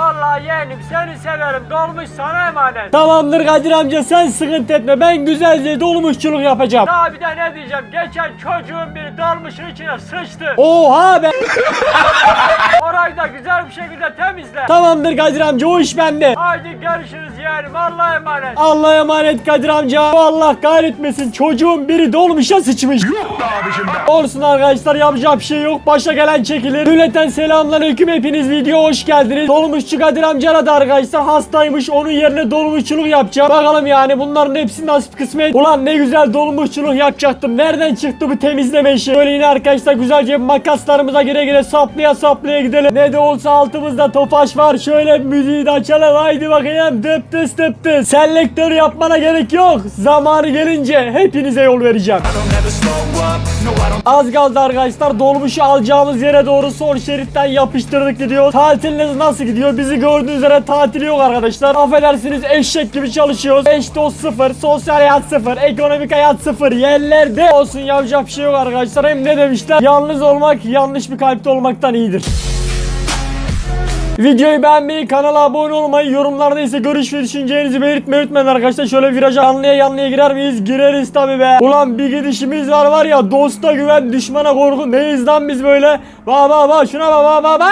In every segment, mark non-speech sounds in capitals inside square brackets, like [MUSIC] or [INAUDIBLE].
Vallahi yeğenim seni severim. Dolmuş sana emanet. Tamamdır Kadir amca sen sıkıntı etme ben güzelce dolmuşçuluk yapacağım. Daha bir de ne diyeceğim? Geçen çocuğun biri dolmuşun içine sıçtı. Oha be. [LAUGHS] Orayı da güzel bir şekilde temizle. Tamamdır Kadir amca o iş bende. Haydi görüşürüz yeğenim. Allah'a emanet. Allah'a emanet Kadir amca. Allah kahretmesin çocuğun biri dolmuşa sıçmış. Olsun arkadaşlar yapacak bir şey yok. Başa gelen çekilir. Milletten selamünaleyküm hepiniz video hoş geldiniz. Dolmuşçu Kadir amcana da arkadaşlar hastaymış. Onun yerine dolmuşçuluk yapacağım. Bakalım yani bunların hepsi nasip kısmet. Ulan ne güzel dolmuşçuluk yapacaktım. Nereden çıktı bu temizleme işi? Böyle yine arkadaşlar güzelce makaslarımıza gire gire saplaya saplaya gidelim. Ne de olsa altımızda tofaş var. Şöyle müziği de açalım. Haydi bakayım. Dıp tıs. Selektör yapmana gerek yok. Zamanı gelince hepinize yol vereceğim. Az kaldı arkadaşlar dolmuşu alacağımız yere doğru sol şeritten yapıştırdık gidiyor. Tatiliniz nasıl gidiyor? Bizi gördüğünüz üzere tatil yok arkadaşlar. Affedersiniz eşek gibi çalışıyoruz. Eş dost sıfır, sosyal hayat sıfır, ekonomik hayat sıfır. Yerlerde olsun yapacak bir şey yok arkadaşlar. Hem ne demişler? Yalnız olmak yanlış bir kalpte olmaktan iyidir. Videoyu beğenmeyi, kanala abone olmayı, yorumlarda ise görüş ve düşüncelerinizi belirtmeyi unutmayın arkadaşlar. Şöyle viraja yanlıya yanlıya girer miyiz? Gireriz tabi be. Ulan bir gidişimiz var var ya dosta güven düşmana korku. Neyiz lan biz böyle? Ba ba ba şuna ba ba ba ba.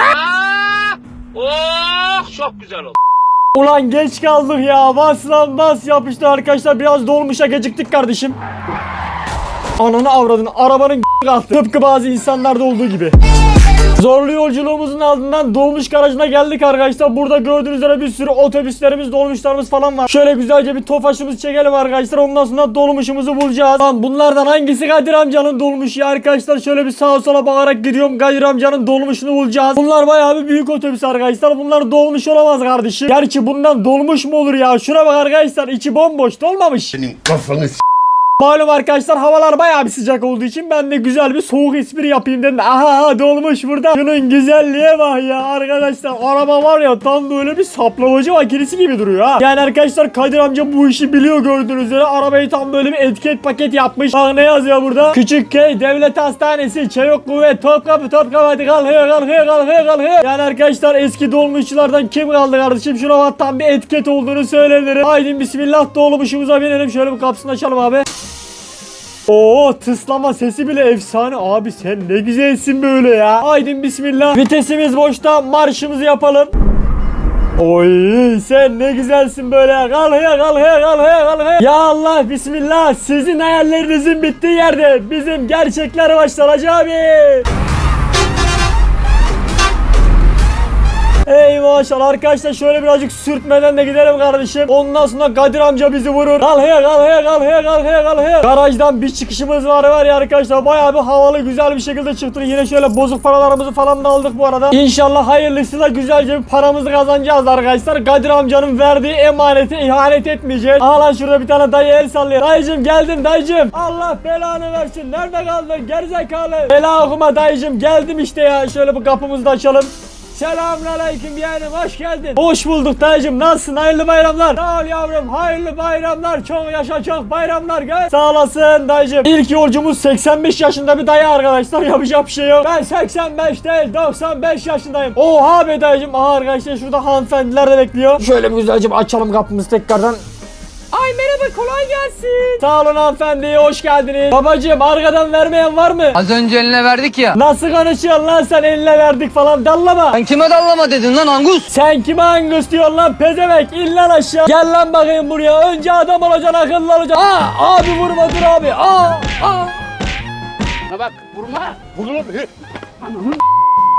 Oh çok güzel oldu. Ulan geç kaldık ya. Bas lan bas yapıştı arkadaşlar. Biraz dolmuşa geciktik kardeşim. Ananı avradını arabanın [LAUGHS] kalktı. Tıpkı bazı insanlarda olduğu gibi. Zorlu yolculuğumuzun ardından dolmuş garajına geldik arkadaşlar. Burada gördüğünüz üzere bir sürü otobüslerimiz, dolmuşlarımız falan var. Şöyle güzelce bir tofaşımızı çekelim arkadaşlar. Ondan sonra dolmuşumuzu bulacağız. Lan bunlardan hangisi Kadir amcanın dolmuşu ya arkadaşlar? Şöyle bir sağa sola bakarak gidiyorum. Kadir amcanın dolmuşunu bulacağız. Bunlar bayağı bir büyük otobüs arkadaşlar. Bunlar dolmuş olamaz kardeşim. Gerçi bundan dolmuş mu olur ya? Şuna bak arkadaşlar. içi bomboş dolmamış. Senin kafanı Malum arkadaşlar havalar bayağı bir sıcak olduğu için ben de güzel bir soğuk espri yapayım dedim. Aha dolmuş burada. Şunun güzelliğe bak ya arkadaşlar. Araba var ya tam böyle bir saplamacı makinesi gibi duruyor ha. Yani arkadaşlar Kadir amca bu işi biliyor gördüğünüz üzere. Arabayı tam böyle bir etiket paket yapmış. Bak ne yazıyor burada? Küçükköy Devlet Hastanesi Çevik Kuvvet Topkapı Topkapı hadi kalkıyor kalkıyor kalkıyor kalkıyor. Yani arkadaşlar eski dolmuşçulardan kim kaldı kardeşim? Şuna bak tam bir etiket olduğunu söyleyebilirim. Haydi bismillah dolmuşumuza binelim. Şöyle bir kapısını açalım abi. Oo tıslama sesi bile efsane. Abi sen ne güzelsin böyle ya. Haydi bismillah. Vitesimiz boşta marşımızı yapalım. Oy sen ne güzelsin böyle. Kalkıyor kalkıyor kalkıyor kalkıyor. Ya Allah bismillah. Sizin hayallerinizin bittiği yerde bizim gerçekler başlar Hacı abi. Ey maşallah arkadaşlar şöyle birazcık sürtmeden de gidelim kardeşim. Ondan sonra Kadir amca bizi vurur. Kalkıyor kalkıyor kalkıyor kalkıyor kalkıyor. Garajdan bir çıkışımız var var ya arkadaşlar. Bayağı bir havalı güzel bir şekilde çıktık. Yine şöyle bozuk paralarımızı falan da aldık bu arada. İnşallah hayırlısıyla güzelce bir paramızı kazanacağız arkadaşlar. Kadir amcanın verdiği emanete ihanet etmeyeceğiz. Aha lan şurada bir tane dayı el sallıyor. Dayıcım geldin dayıcım. Allah belanı versin. Nerede kaldın gerizekalı? Bela okuma dayıcım geldim işte ya. Şöyle bu kapımızı da açalım. Selamünaleyküm yeğenim hoş geldin. Hoş bulduk dayıcım nasılsın hayırlı bayramlar. Sağ ol yavrum hayırlı bayramlar çok yaşa çok bayramlar gel. Sağ olasın dayıcım. İlk yolcumuz 85 yaşında bir dayı arkadaşlar yapacak bir şey yok. Ben 85 değil 95 yaşındayım. Oha be dayıcım. Aha arkadaşlar şurada hanımefendiler de bekliyor. Şöyle bir güzelce açalım kapımızı tekrardan. Ay merhaba kolay gelsin. Sağ olun hanımefendi hoş geldiniz. Babacım arkadan vermeyen var mı? Az önce eline verdik ya. Nasıl konuşuyorsun lan sen eline verdik falan dallama. Sen kime dallama dedin lan Angus? Sen kime angus diyorsun lan pezevenk in lan aşağı. Gel lan bakayım buraya önce adam olacaksın akıllı olacaksın. Aa abi vurma dur abi. Aa aa. bak vurma.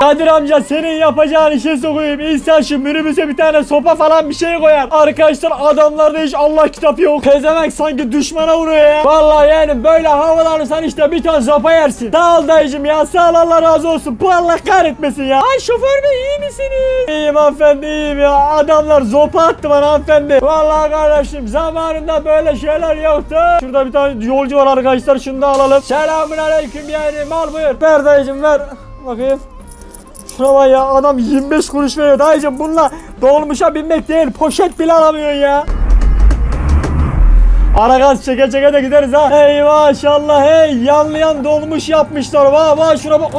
Kadir amca senin yapacağın işe sokuyum. İnsan şu minibüse bir tane sopa falan bir şey koyar. Arkadaşlar adamlarda hiç Allah kitabı yok. Pezevenk sanki düşmana vuruyor ya. Vallahi yani böyle havalanırsan işte bir ton sopa yersin. Sağ ol dayıcım ya sağ ol Allah razı olsun. Bu Allah kahretmesin ya. Ay şoför bey iyi misiniz? İyiyim hanımefendi iyiyim ya. Adamlar zopa attı bana hanımefendi. Vallahi kardeşim zamanında böyle şeyler yoktu. Şurada bir tane yolcu var arkadaşlar şunu da alalım. Selamun aleyküm yani mal buyur. Ver dayıcım ver. Bakayım. Şuna bak ya adam 25 kuruş veriyor dayıcım bununla dolmuşa binmek değil poşet bile alamıyorsun ya. Ara gaz çeke çeke de gideriz ha. Hey maşallah hey yanlayan dolmuş yapmışlar. Vah vah şuna bak.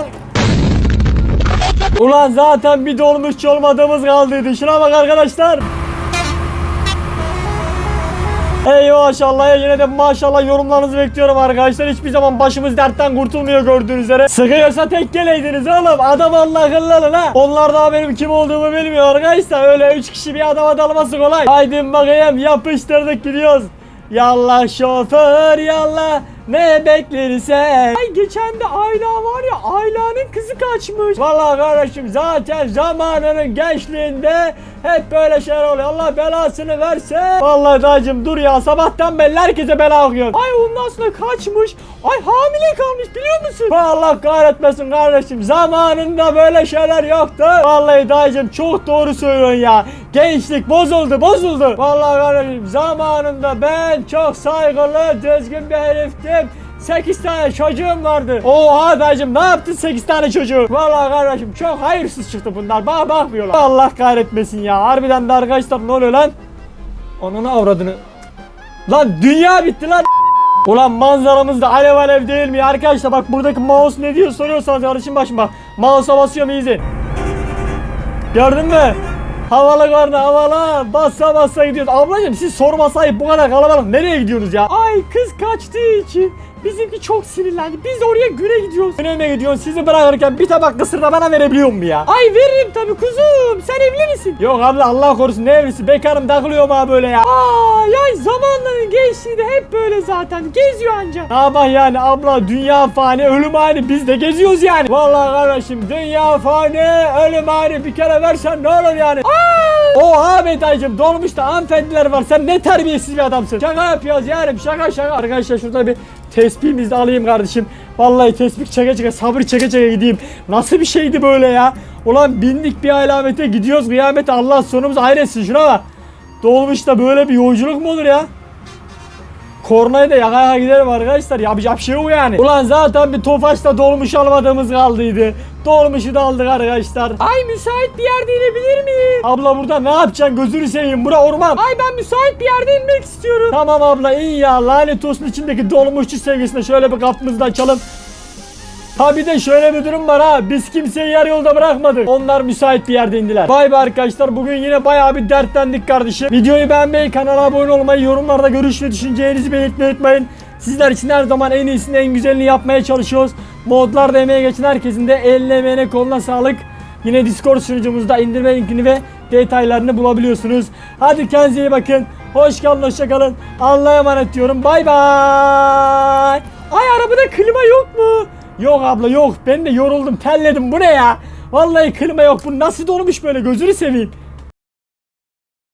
Ulan zaten bir dolmuşçu olmadığımız kaldıydı. Şuna bak arkadaşlar. Ey maşallah ya yine de maşallah yorumlarınızı bekliyorum arkadaşlar. Hiçbir zaman başımız dertten kurtulmuyor gördüğünüz üzere. Sıkıyorsa tek geleydiniz oğlum. Adam Allah akıllı ha. Onlar daha benim kim olduğumu bilmiyor arkadaşlar. Öyle 3 kişi bir adama dalması kolay. Haydi bakayım yapıştırdık gidiyoruz. Yallah şoför yallah ne beklersen. Ay geçen de Ayla var ya Ayla'nın kızı kaçmış. Vallahi kardeşim zaten zamanının gençliğinde hep böyle şeyler oluyor. Allah belasını versin. Vallahi dayıcım dur ya sabahtan beri herkese bela okuyor. Ay ondan sonra kaçmış. Ay hamile kalmış biliyor musun? Allah kahretmesin kardeşim. Zamanında böyle şeyler yoktu. Vallahi dayıcım çok doğru söylüyorsun ya. Gençlik bozuldu bozuldu. Vallahi kardeşim zamanında ben çok saygılı düzgün bir heriftim. 8 tane çocuğum vardı. Oha dayıcım ne yaptın 8 tane çocuğu? Vallahi kardeşim çok hayırsız çıktı bunlar. Bana bakmıyorlar. Allah kahretmesin ya. Harbiden de arkadaşlar ne oluyor lan? Ananı avradını. Lan dünya bitti lan. Ulan manzaramız da alev alev değil mi arkadaşlar bak buradaki mouse ne diyor soruyorsanız kardeşim başım bak mouse'a basıyorum easy Gördün mü? Havalı karnı havalı. Bassa bassa gidiyoruz. Ablacım siz sormasayıp bu kadar kalabalık. Nereye gidiyorsunuz ya? Ay kız kaçtığı için bizimki çok sinirlendi. Biz oraya güne gidiyoruz. Güne mi gidiyorsun sizi bırakırken bir tabak kısır da bana verebiliyor mu ya? Ay veririm tabii kuzum. Sen evli misin? Yok abla Allah korusun. Ne evlisi? Bekarım takılıyorum ha böyle ya. Aa ya zamanların gençliği de hep böyle zaten. Geziyor anca. Ama yani abla dünya fani ölüm ani. Biz de geziyoruz yani. Vallahi kardeşim dünya fani ölüm ani. Bir kere versen ne olur yani? Aa! Oha Betaycım dolmuş da hanımefendiler var. Sen ne terbiyesiz bir adamsın. Şaka yapıyoruz yani şaka şaka. Arkadaşlar şurada bir tespihimizi alayım kardeşim. Vallahi tespih çeke çeke sabır çeke çeke gideyim. Nasıl bir şeydi böyle ya? Ulan bindik bir alamete gidiyoruz. Kıyamete Allah sonumuzu hayretsin. Şuna bak. Dolmuş da böyle bir yolculuk mu olur ya Kornayı da yaka yaka giderim arkadaşlar. Yapacak bir şey yok yani. Ulan zaten bir Tofaş'ta dolmuş almadığımız kaldıydı. Dolmuşu da aldık arkadaşlar. Ay müsait bir yerde inebilir miyim? Abla burada ne yapacaksın? Gözünü seveyim. Bura orman. Ay ben müsait bir yerde inmek istiyorum. Tamam abla iyi ya. Lanet olsun içindeki dolmuşçu sevgisine şöyle bir kapımızı açalım Ha bir de şöyle bir durum var ha. Biz kimseyi yarı yolda bırakmadık. Onlar müsait bir yerde indiler. Bay bay arkadaşlar. Bugün yine bayağı bir dertlendik kardeşim. Videoyu beğenmeyi, kanala abone olmayı, yorumlarda görüş ve düşüncelerinizi belirtmeyi unutmayın. Sizler için her zaman en iyisini, en güzelini yapmaya çalışıyoruz. Modlarda emeğe geçen herkesin de eline emeğine koluna sağlık. Yine Discord sunucumuzda indirme linkini ve detaylarını bulabiliyorsunuz. Hadi kendinize iyi bakın. Hoş kalın, hoşça kalın. Allah'a emanet diyorum. Bay bay. Ay arabada klima yok mu? Yok abla yok. Ben de yoruldum, terledim. Bu ne ya? Vallahi klima yok. Bu nasıl dolmuş böyle? Gözünü seveyim.